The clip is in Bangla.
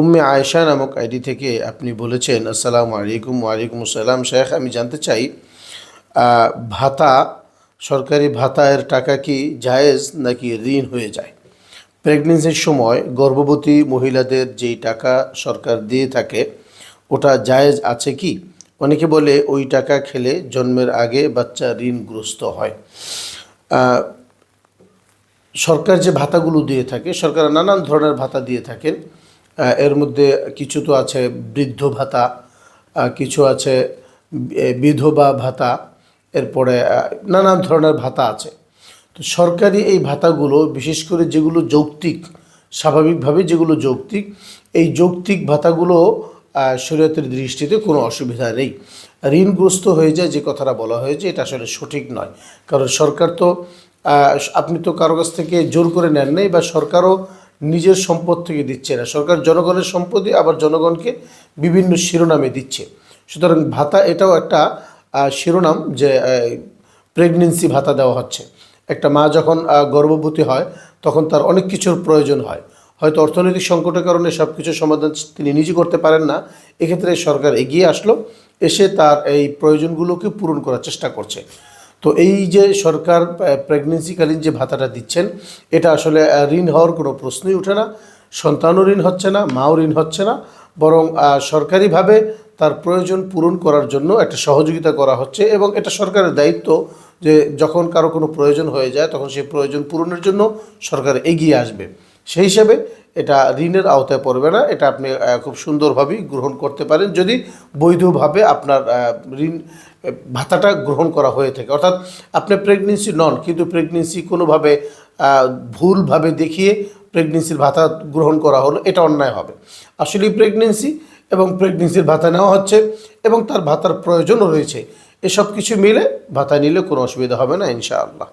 উম্মে আয়েশা নামক আইডি থেকে আপনি বলেছেন, আসসালামু আলাইকুম, ওয়ালাইকুম আসসালাম। শেখ, আমি জানতে চাই ভাতা, সরকারি ভাতায়ের টাকা কি জায়েজ নাকি ঋণ হয়ে যায়? প্রেগনেন্সির সময় গর্ভবতী মহিলাদের যেই টাকা সরকার দিয়ে থাকে, ওটা জায়েজ আছে কি? অনেকে বলে ওই টাকা খেলে জন্মের আগে বাচ্চা ঋণগ্রস্ত হয়। সরকার যে ভাতাগুলো দিয়ে থাকে, সরকার নানান ধরনের ভাতা দিয়ে থাকেন। এর মধ্যে কিছু তো আছে বৃদ্ধ ভাতা কিছু আছে বিধবা ভাতা, এরপরে নানান ধরনের ভাতা আছে। তো সরকারি এই ভাতাগুলো, বিশেষ করে যেগুলো যৌক্তিক, স্বাভাবিকভাবে যেগুলো যৌক্তিক, এই যৌক্তিক ভাতাগুলো শরীয়তের দৃষ্টিতে কোনো অসুবিধা নেই। ঋণগ্রস্ত হয়ে যায় যে কথাটা বলা হয়েছে, এটা আসলে সঠিক নয়। কারণ সরকার তো আপনি তো কারও কাছ থেকে জোর করে নেন নাই বা সরকারও নিজের সম্পদ থেকে দিচ্ছে না। সরকার জনগণের সম্পদই আবার জনগণকে বিভিন্ন শিরোনামে দিচ্ছে। সুতরাং ভাতা এটাও একটা শিরোনাম যে প্রেগনেন্সি ভাতা দেওয়া হচ্ছে। একটা মা যখন গর্ভবতী হয়, তখন তার অনেক কিছুর প্রয়োজন হয়। হয়তো অর্থনৈতিক সংকটের কারণে সব কিছুর সমাধান তিনি নিজে করতে পারেন না। এক্ষেত্রে সরকার এগিয়ে আসলো, এসে তার এই প্রয়োজনগুলোকে পূরণ করার চেষ্টা করছে। তো এই যে সরকার প্রেগনেন্সিকালীন যে ভাতাটা দিচ্ছেন, এটা আসলে ঋণ হওয়ার কোনো প্রশ্নই ওঠে না, সন্তানও ঋণ হচ্ছে না, মাও ঋণ হচ্ছে না, বরং সরকারিভাবে তার প্রয়োজন পূরণ করার জন্য একটা সহযোগিতা করা হচ্ছে এবং এটা সরকারের দায়িত্ব যে যখন কারও কোনো প্রয়োজন হয়ে যায়, তখন সেই প্রয়োজন পূরণের জন্য সরকার এগিয়ে আসবে। সেই হিসাবে এটা ঋণের আওতায় পড়বে না। এটা আপনি খুব সুন্দরভাবেই গ্রহণ করতে পারেন। যদি বৈধভাবে আপনার ঋণ, ভাতাটা গ্রহণ করা হয়ে থাকে। অর্থাৎ আপনি প্রেগনেন্সি নন, কিন্তু প্রেগনেন্সি কোনোভাবে ভুলভাবে দেখিয়ে প্রেগনেন্সির ভাতা গ্রহণ করা হলো, এটা অন্যায় হবে। আসলেই প্রেগনেন্সি এবং প্রেগনেন্সির ভাতা নেওয়া হচ্ছে এবং তার ভাতার প্রয়োজনও রয়েছে। এসব কিছু মিলে ভাতা নিলে কোনো অসুবিধা হবে না, ইনশাআল্লাহ।